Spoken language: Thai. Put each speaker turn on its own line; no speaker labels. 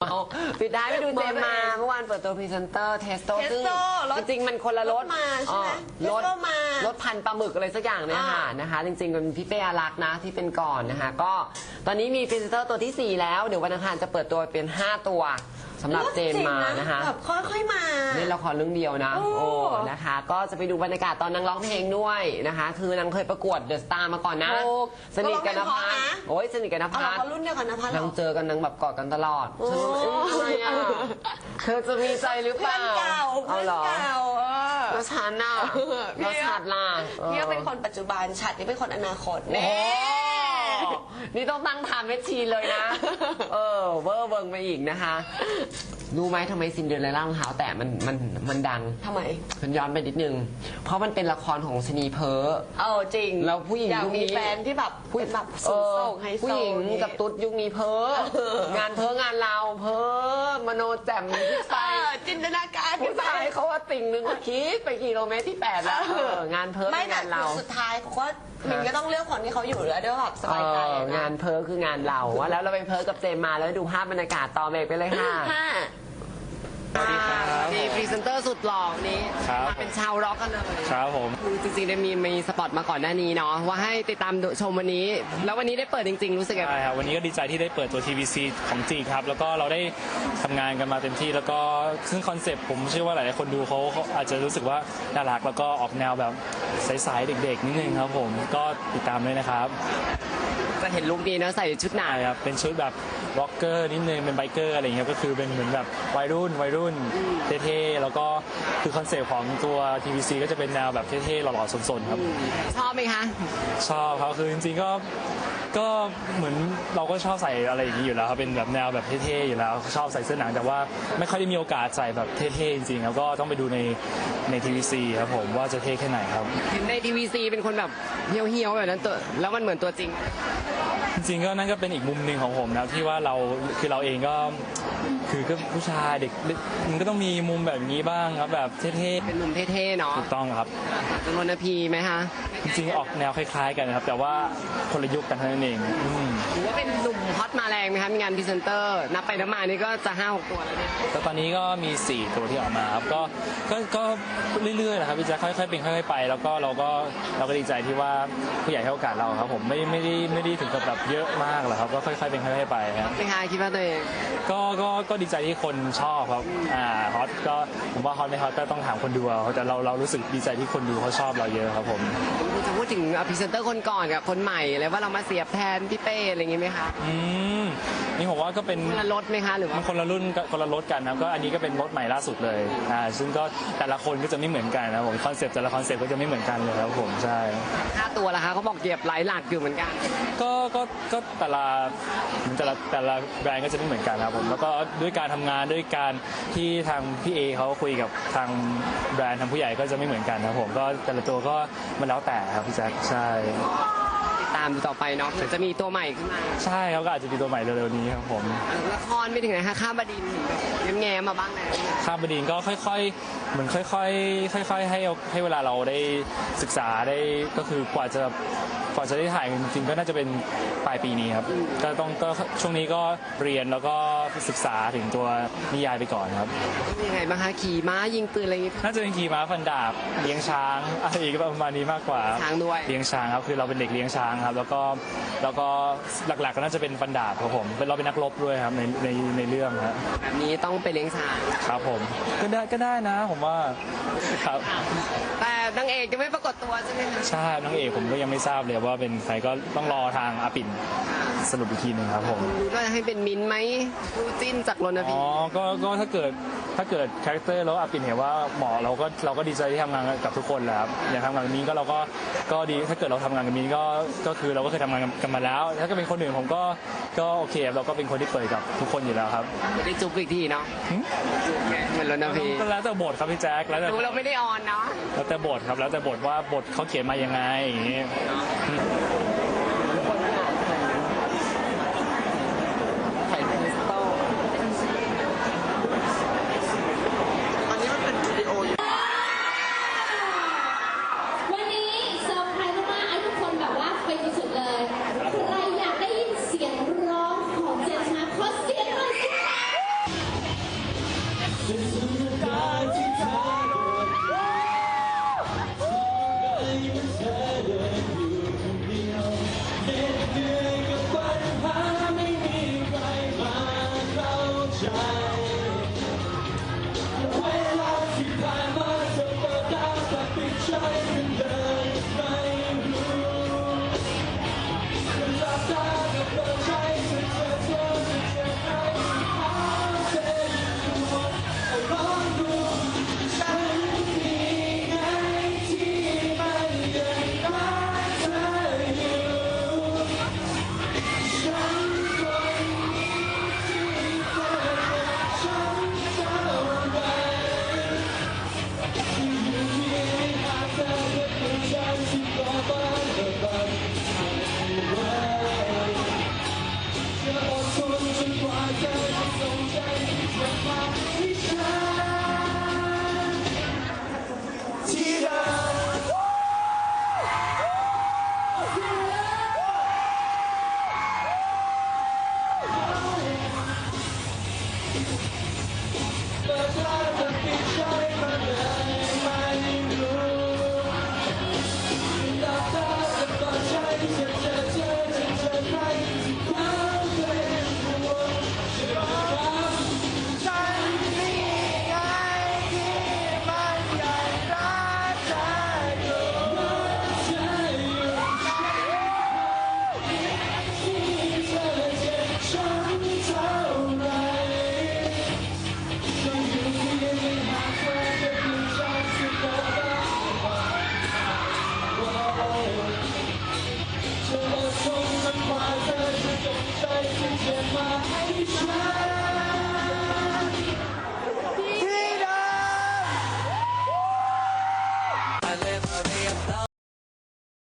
เอาปิดท้ายไปดูเจมมาเมื่อวานเปิดตัวพรีเซนเตอร์เทสโตซึ่ง
Testo รถ
จริงๆมันคนละรถ
รถมาใช่ไหม
อ๋อรถ
Testo มาร
ถพันปลาหมึกอะไรสักอย่างเนี่ยค่ะ
อ่าน
นะคะ จริงๆเป็นพี่เป้อารักษ์นะที่เป็นก่อนนะคะ ก็ตอนนี้มีพรีเซนเตอร์ตัวทีสี่4 แล้ว เดี๋ยววันอังคารจะเปิดตัวเป็น 5 ตัว สำหรับเจมมานะคะ
แบบค่อยๆมา
เล่นละครเรื่องเดียวนะ
โอ้
โอ้ นะคะ ก็จะไปดูบรรยากาศตอนนางร้องเพลงด้วยนะคะ คือนางเคยประกวดเดอะสตาร์มาก่อนนะ
ถูก
สนิทกันนะ
ก็ร้อง
พั
เพลงเพราะ
ฒ
นะ
โอ้ยสนิทกันนะ
เอา
พั
เรา
ฒ
ก็รุ่นเดียวกันนะพันเหร
นาง
อ
เจอกันนางแบบกอดกันตลอด
โอ้
ฉันว่าเอ๊ะอะไรอะ เธอจะมีใจหรือเป
เพื่อ
ล่าน
เก่า
เอา
เพื่อน
เหรอ
เก่าเออ
แล้วฉันน่ะ
พี่
แล้วฉัดล่ะ
พี่ก็เป็นคนปัจจุบันฉัดนี่เป็นคนอนาคต
โอ้ นี่ต้องตั้งทานเวทีเลยนะ เออ เวอร์เวิงไปอีกนะคะ รู้ไหมทำไมซินเดอเรลล่ารองเท้าแตะมันมันมันดัง
ทำไม
มันย้อนไปนิดนึง เพราะมันเป็นละครของชนีเพ้อ
เออจริง
แล้วผู้หญิง
อยาก
ยุค
มี
นี้
แฟนที่แบบเป็นแบบสูงส่งไฮโซ
ผู้หญิง
อย่างงี้
กับตุ๊ดยุคนี้เพ้อ งานเพ้องานเราเพ้อมโนแจ่มที่
เอ
ใส่
อ จินตนาการ
ผู้ชายเขาว่าติ่งหนึงก็คิดไปกิโลเมตรที่แปดแล้วเอองานเพ้อ
ไม่
เป็น
แต่
งานเรา
สุดท้ายเขาก็มันก็ต้องเลือกคนที่เขาอยู่แล้วด้วยแบบสบายใจ
เออ
นะ
งานเพ้อคืองานเราว่าแล้วเราไปเพ้อกับเจมมาแล้วดูภาพบรรยากาศต่อเบรกไปเลยค่ะ
ห้า
สวัสดีครับ
นี่พรีเซนเตอร์สุดหล่อนี้
ครับ
มาเป็นชาวร็อกกันเลย
ครับผม
คือจริงๆได้มีมีสปอตมาก่อนหน้านี้เนาะว่าให้ติดตามดูชมวันนี้ แล้ววันนี้ได้เปิดจริง ๆ รู้สึกไง
ใช่ครับวันนี้ก็ดีใจที่ได้เปิดตัว TVC ของจีครับ แล้วก็เราได้ทำงานกันมาเต็มที่ แล้วก็ซึ่งคอนเซปต์ผมเชื่อว่าหลายๆคนดูเขาเขาอาจจะรู้สึกว่าน่ารักแล้วก็ออกแนวแบบใสๆเด็กๆนิดนึงครับผมก็ติดตามด้วยนะครับ
จะเห็นลุคนี้นะใส่ชุดหนา
ใช่ครับเป็นชุดแบบ ร็อกเกอร์นิดนึงเป็นไบเกอร์อะไรอย่างเงี้ยก็คือเป็นเหมือนแบบวัยรุ่นวัยรุ่นเท่ๆแล้วก็คือคอนเซปต์ของตัว TVC ก็จะเป็นแนวแบบเท่ๆหล่อๆสนๆครับ
ชอบไหมคะ
ชอบครับคือจริงๆก็ก็เหมือนเราก็ชอบใส่อะไรอย่างนี้อยู่แล้วครับเป็นแบบแนวแบบเท่ๆอยู่แล้ว ชอบใส่เสื้อหนังแต่ว่าไม่ค่อยได้มีโอกาสใส่แบบเท่ๆจริงๆครับก็ต้องไปดูในในทีวีซีครับผมว่าจะเท่แค่ไหนครับ
เห็นในทีวีซีเป็นคนแบบเฮี้ยวๆแบบนั้นตัวแล้วมันเหมือนตัวจริง
จริงๆก็นั่นก็เป็นอีกมุมหนึ่งของผมนะที่ว่าเราคือเราเองก็คือก็ผู้ชายเด็กมันก็ต้องมีมุมแบบนี้บ้างครับแบบเท่
เป็นหนุ่มเท่ๆเนาะ
ๆถูกต้องครับ
จำนวนนาพีไหมคะ
จริงๆออกแนวคล้าย ๆ กันนะครับ แต่ว่าคนละยุคกันเท่านั้นเองอืม
หรือว่าเป็นหนุ่ คะมีงานพรีเซนเตอร์นับไปนับมานี่ก็จะห้าหกตัวแล้วเนี่ย
แต่ตอนนี้ก็มี 4 ตัวที่ออกมาครับก็ก็ก็เรื่อยๆนะครับพี่แจ๊คค่อยๆเป็นค่อยๆไป แล้วก็เราก็เราก็ดีใจที่ว่าผู้ใหญ่ให้โอกาสเราครับผมไม่ไม่ได้ไม่ได้ถึงกับแบบเยอะมากหรอกครับก็ค่อยๆเป็นค่อยๆไปครับ
ไม่คะคิดว่าตัวเอง
ก็ก็ก็ดีใจที่คนชอบครับอ่าฮอตก็ผมว่าฮอตไม่ฮอตก็ต้องถามคนดูเอาแต่เราเรารู้สึกดีใจที่คนดูเขาชอบเราเยอะครับผม
คุณจะพูดถึงพรีเซนเตอร์คนก่อนกับคนใหม่เลยว่าเรามาเสียบแทนพี่เป้อะไรอย่างงี้ไหมคะ
อืมนี่ผมว่าก็เป็น
คนละรถไหมคะหรือว่า
มันคนละรุ่นก็คนละรถกันนะครับก็อันนี้ก็เป็นรถใหม่ล่าสุดเลยอ่าซึ่งก็แต่ละคนก็จะไม่เหมือนกันนะครับผมคอนเซปต์แต่ละคอนเซปต์ก็จะไม่เหมือนกันเลยครับผมใช่
ค่าตัวล่ะคะเขาบอกเก็บหลายหลักอยู่เหมือนกัน
ก็ก็ก็แต่ละแต่ละแต่ละแบรนด์ก็จะไม่เหมือนกันครับผมแล้วก็ด้วยการทำงานด้วยการที่ทางพี่เอเขาคุยกับทางแบรนด์ทางผู้ใหญ่ก็จะไม่เหมือนกันครับผมก็แต่ละตัวก็มันแล้วแต่ครับพี่แจ๊คใช่
ติดตามดูต่อไปเนาะเดี๋ยวจะมีตัวใหม่ขึ้นมา
ใช่เขาก็อาจจะมีตัวใหม่เร็วๆนี้ครับผม
ละครไปถึงไหนคะข้ามบดินทร์เห็นแบบแง้มๆมาบ้างแล้ว
ข้ามบดินก็ค่อยๆ เหมือนค่อยๆ ค่อย ๆ ให้ให้เวลาเราได้ศึกษาได้ก็คือกว่าจะกว่าจะได้ถ่ายจริงๆก็น่าจะเป็นปลายปีนี้ครับก็ต้องก็ช่วงนี้ก็เรียนแล้วก็ศึกษาถึงตัวนิยายไปก่อนครับ
ยังไงบ้างคะขี่ม้ายิงปืนอะไรอย่างงี้
น่าจะเป็นขี่ม้าฟันดาบเลี้ยงช้างอะไรอีกประมาณนี้มากกว่า
ช้างด้วย
เลี้ยงช้างครับคือเราเป็นเด็กเลี้ยงช้างครับแล้วก็แล้วก็หลักๆก็น่าจะเป็นฟันดาบครับผมเป็นเราเป็นนักรบด้วยครับในในในเรื่องครับ
แบบนี้ต้องไปเลี้ยงช้าง
ครับผมก็ได้ก็ได้นะ ผมว่าครับ
แต่นางเอกจะไม่ปรากฏตัวใช่ไหมคะ
ใช่น้องเอกผมก็ยังไม่ทราบเลยว่าเป็นใครก็ต้องรอทางอาปิ่นสรุปอีกทีหนึ่งครับผม
ดูว่าจะให้เป็นมิ้นท์ไหมคู่จิ้นจากรณพี
อ๋อก็ก็ถ้าเกิดถ้าเกิดคาแรคเตอร์แล้วอาปิ่นเห็นว่าเหมาะเราก็เราก็ดีใจที่ทำงานกับทุกคนแหละครับอย่างทำงานกับมิ้นก็เราก็ก็ดีถ้าเกิดเราทำงานกับมิ้นก็ก็คือเราก็เคยทำงานกันมาแล้ว ถ้าเก็เป็นคนอื่นผมก็ก็โอเคครับเราก็เป็นคนที่เปิดกับทุกคนอยู่แล้วครับ
ไม่ได้จุ๊บอีกทีเนาะ
หึ
จุ๊บไงเหมือนรณพี
ก็แล้วแต่บทครับพี่แจ๊คแล้วแต่
ดูเราไม่ได้ออนเนาะ
แล้วแต่บทครับแล้วแต่บทว่าบทเขาเขียนมายังไงอย่างงี้ The